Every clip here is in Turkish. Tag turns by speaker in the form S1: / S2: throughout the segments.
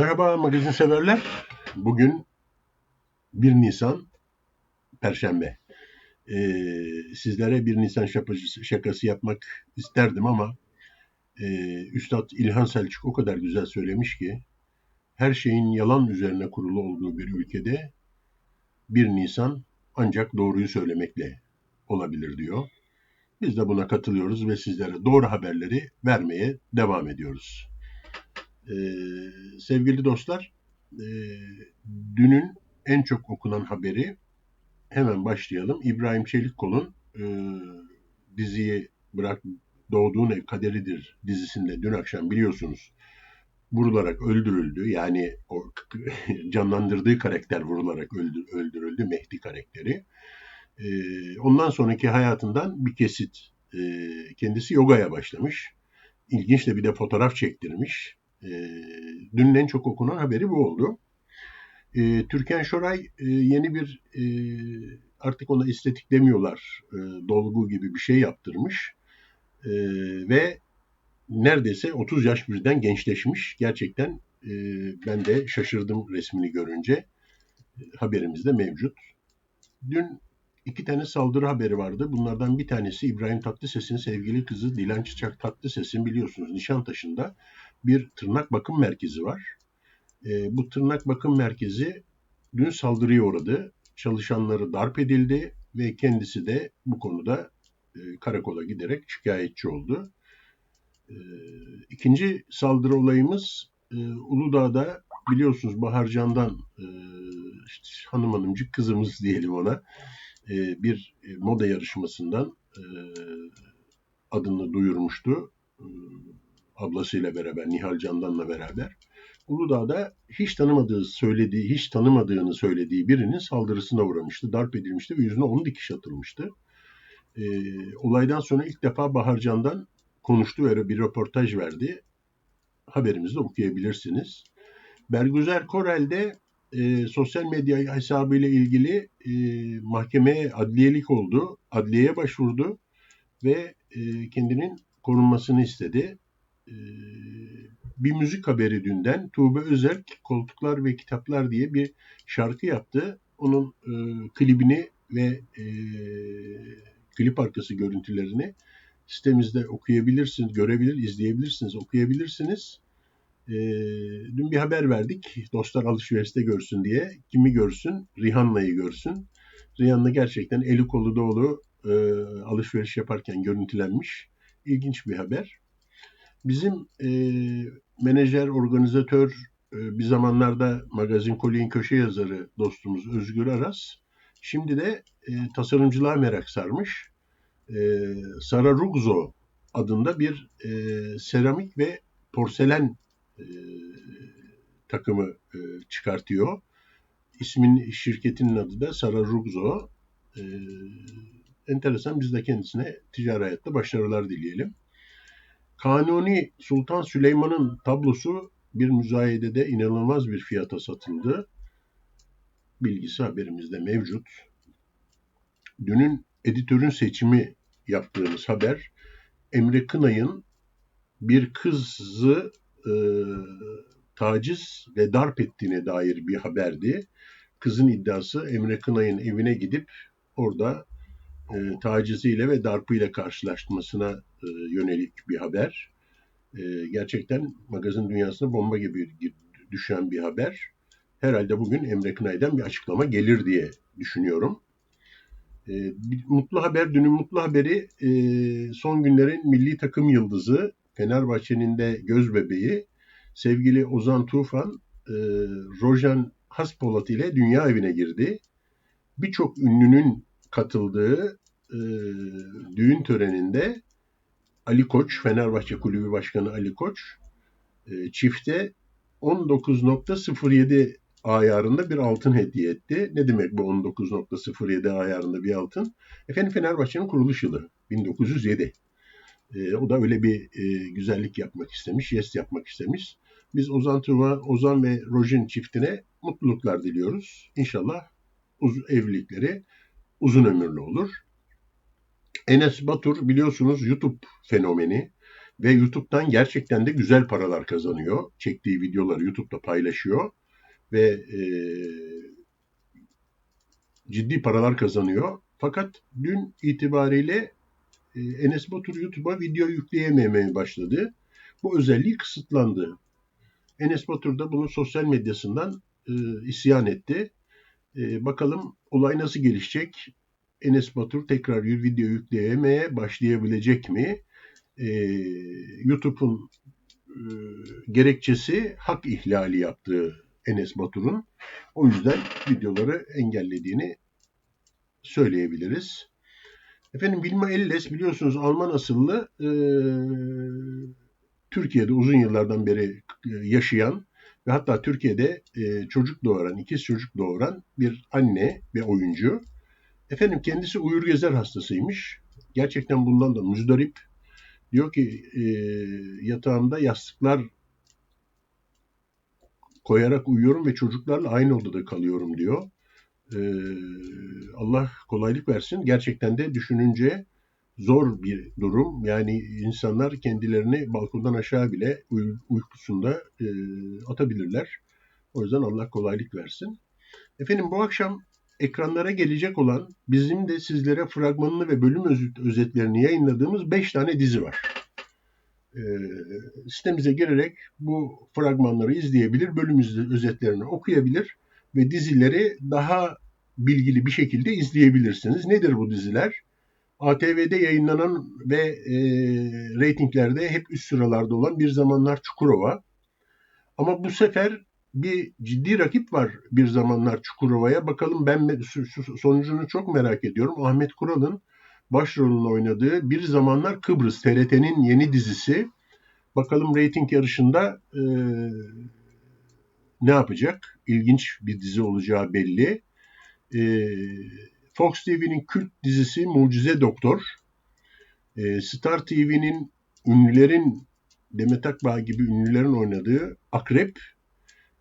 S1: Merhaba magazin severler. Bugün 1 Nisan Perşembe. Ee, sizlere 1 Nisan şakası, yapmak isterdim ama e, Üstad İlhan Selçuk o kadar güzel söylemiş ki her şeyin yalan üzerine kurulu olduğu bir ülkede 1 Nisan ancak doğruyu söylemekle olabilir diyor. Biz de buna katılıyoruz ve sizlere doğru haberleri vermeye devam ediyoruz. Ee, sevgili dostlar, e, dünün en çok okunan haberi hemen başlayalım. İbrahim Çelikkol'un e, diziyi bırak doğduğun ev kaderidir dizisinde dün akşam biliyorsunuz vurularak öldürüldü. Yani o canlandırdığı karakter vurularak öldür, öldürüldü Mehdi karakteri. E, ondan sonraki hayatından bir kesit. E, kendisi yogaya başlamış. İlginç de bir de fotoğraf çektirmiş. E, dünün en çok okunan haberi bu oldu. E, Türkan Şoray e, yeni bir e, artık ona estetik demiyorlar e, dolgu gibi bir şey yaptırmış e, ve neredeyse 30 yaş birden gençleşmiş. Gerçekten e, ben de şaşırdım resmini görünce. E, haberimizde mevcut. Dün iki tane saldırı haberi vardı. Bunlardan bir tanesi İbrahim Tatlıses'in sevgili kızı Dilan Çiçek Tatlıses'in biliyorsunuz Nişantaşı'nda bir tırnak bakım merkezi var. E, bu tırnak bakım merkezi dün saldırıya uğradı. Çalışanları darp edildi ve kendisi de bu konuda e, karakola giderek şikayetçi oldu. E, ikinci saldırı olayımız e, Uludağ'da biliyorsunuz Baharcan'dan e, işte hanım hanımcık kızımız diyelim ona e, bir e, moda yarışmasından e, adını duyurmuştu. E, ablasıyla beraber, Nihal Candan'la beraber. Uludağ'da hiç tanımadığı söylediği, hiç tanımadığını söylediği birinin saldırısına uğramıştı, darp edilmişti ve yüzüne on dikiş atılmıştı. E, olaydan sonra ilk defa Baharcan'dan konuştu ve bir röportaj verdi. Haberimizde okuyabilirsiniz. Bergüzer Korel'de e, sosyal medya hesabıyla ilgili e, mahkemeye adliyelik oldu. Adliyeye başvurdu ve e, kendinin korunmasını istedi. E, bir müzik haberi dünden Tuğbe Özerk Koltuklar ve Kitaplar diye bir şarkı yaptı. Onun e, klibini ve e, klip arkası görüntülerini sitemizde okuyabilirsiniz, görebilir, izleyebilirsiniz, okuyabilirsiniz. E, dün bir haber verdik. Dostlar alışverişte görsün diye. Kimi görsün? Rihanna'yı görsün. Rihanna gerçekten eli kolu dolu e, alışveriş yaparken görüntülenmiş. İlginç bir haber. Bizim e, menajer, organizatör, e, bir zamanlarda magazin Kolye'nin köşe yazarı dostumuz Özgür Aras. Şimdi de e, tasarımcılığa merak sarmış. E, Sara Rugzo adında bir e, seramik ve porselen e, takımı e, çıkartıyor. İsmin şirketinin adı da Sara Rugzo. E, enteresan biz de kendisine ticari hayatta başarılar dileyelim. Kanuni Sultan Süleyman'ın tablosu bir müzayedede inanılmaz bir fiyata satıldı. Bilgisi haberimizde mevcut. Dünün editörün seçimi yaptığımız haber Emre Kınay'ın bir kızı e, taciz ve darp ettiğine dair bir haberdi. Kızın iddiası Emre Kınay'ın evine gidip orada e, taciziyle ve darpıyla karşılaşmasına e, yönelik bir haber. E, gerçekten magazin dünyasına bomba gibi düşen bir haber. Herhalde bugün Emre Kınay'dan bir açıklama gelir diye düşünüyorum. E, mutlu haber, dünün mutlu haberi e, son günlerin milli takım yıldızı Fenerbahçe'nin de göz bebeği sevgili Ozan Tufan e, Rojan Haspolat ile dünya evine girdi. Birçok ünlünün katıldığı e, düğün töreninde Ali Koç, Fenerbahçe Kulübü Başkanı Ali Koç e, çifte 19.07 ayarında bir altın hediye etti. Ne demek bu 19.07 ayarında bir altın? Efendim Fenerbahçe'nin kuruluş yılı 1907. E, o da öyle bir e, güzellik yapmak istemiş, jest yapmak istemiş. Biz Ozan Tuva, Ozan ve Rojin çiftine mutluluklar diliyoruz. İnşallah uz evlilikleri uzun ömürlü olur. Enes Batur biliyorsunuz YouTube fenomeni. ve YouTube'dan gerçekten de güzel paralar kazanıyor. Çektiği videoları YouTube'da paylaşıyor ve e, ciddi paralar kazanıyor. Fakat dün itibariyle e, Enes Batur YouTube'a video yükleyememeye başladı. Bu özelliği kısıtlandı. Enes Batur da bunu sosyal medyasından e, isyan etti. E, bakalım olay nasıl gelişecek? Enes Batur tekrar video yükleyemeye başlayabilecek mi? E, YouTube'un e, gerekçesi hak ihlali yaptığı Enes Batur'un. O yüzden videoları engellediğini söyleyebiliriz. Efendim Vilma Elles biliyorsunuz Alman asıllı e, Türkiye'de uzun yıllardan beri e, yaşayan ve hatta Türkiye'de e, çocuk doğuran, ikiz çocuk doğuran bir anne ve oyuncu. Efendim kendisi uyur gezer hastasıymış. Gerçekten bundan da müzdarip. Diyor ki e, yatağımda yastıklar koyarak uyuyorum ve çocuklarla aynı odada kalıyorum diyor. Ee, Allah kolaylık versin. Gerçekten de düşününce zor bir durum. Yani insanlar kendilerini balkondan aşağı bile uy- uykusunda e, atabilirler. O yüzden Allah kolaylık versin. Efendim bu akşam ekranlara gelecek olan bizim de sizlere fragmanını ve bölüm özet- özetlerini yayınladığımız 5 tane dizi var. E, sitemize girerek bu fragmanları izleyebilir, bölüm özetlerini okuyabilir ve dizileri daha bilgili bir şekilde izleyebilirsiniz. Nedir bu diziler? ATV'de yayınlanan ve e, reytinglerde hep üst sıralarda olan Bir Zamanlar Çukurova. Ama bu sefer bir ciddi rakip var Bir Zamanlar Çukurova'ya. Bakalım ben sonucunu çok merak ediyorum. Ahmet Kural'ın başrolünü oynadığı Bir Zamanlar Kıbrıs TRT'nin yeni dizisi. Bakalım reyting yarışında e, ne yapacak? İlginç bir dizi olacağı belli. E, Fox TV'nin kült dizisi Mucize Doktor. E, Star TV'nin ünlülerin Demet Akbağ gibi ünlülerin oynadığı Akrep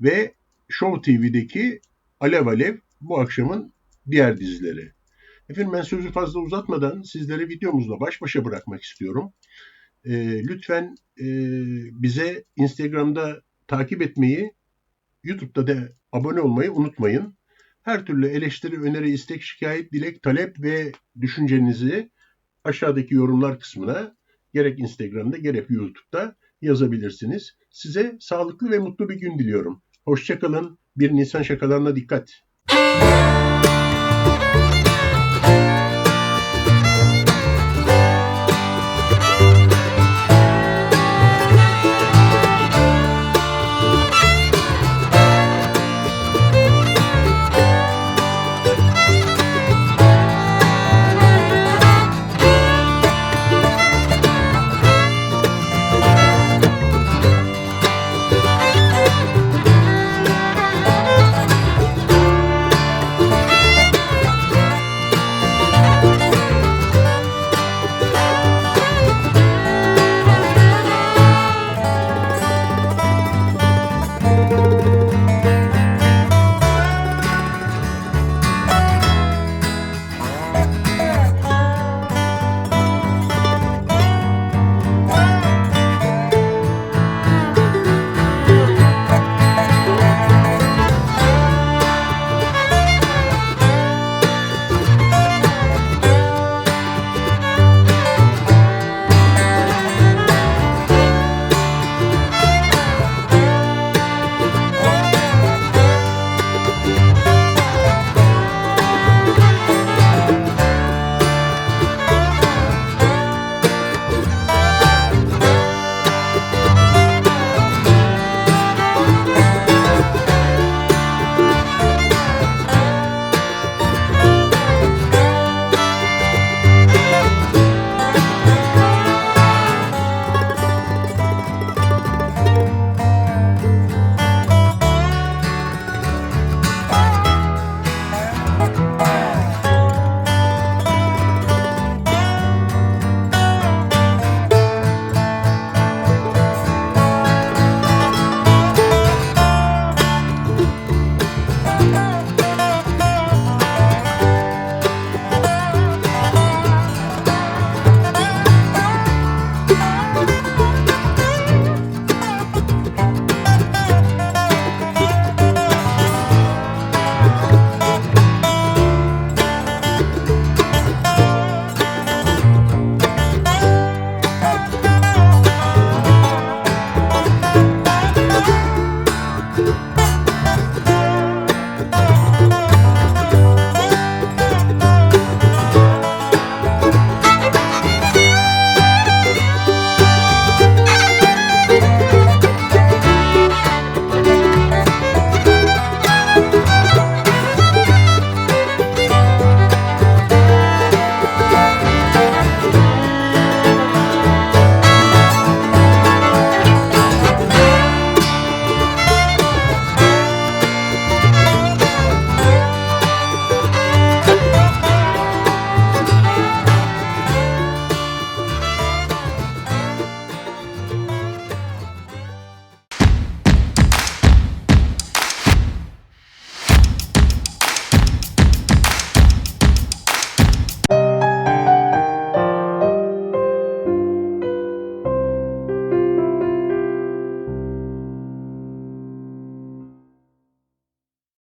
S1: ve Show TV'deki Alev Alev bu akşamın diğer dizileri. Efendim ben sözü fazla uzatmadan sizleri videomuzla baş başa bırakmak istiyorum. E, lütfen e, bize Instagram'da takip etmeyi, YouTube'da da abone olmayı unutmayın. Her türlü eleştiri, öneri, istek, şikayet, dilek, talep ve düşüncenizi aşağıdaki yorumlar kısmına gerek Instagram'da gerek YouTube'da yazabilirsiniz. Size sağlıklı ve mutlu bir gün diliyorum. Hoşçakalın. Bir Nisan şakalarına dikkat.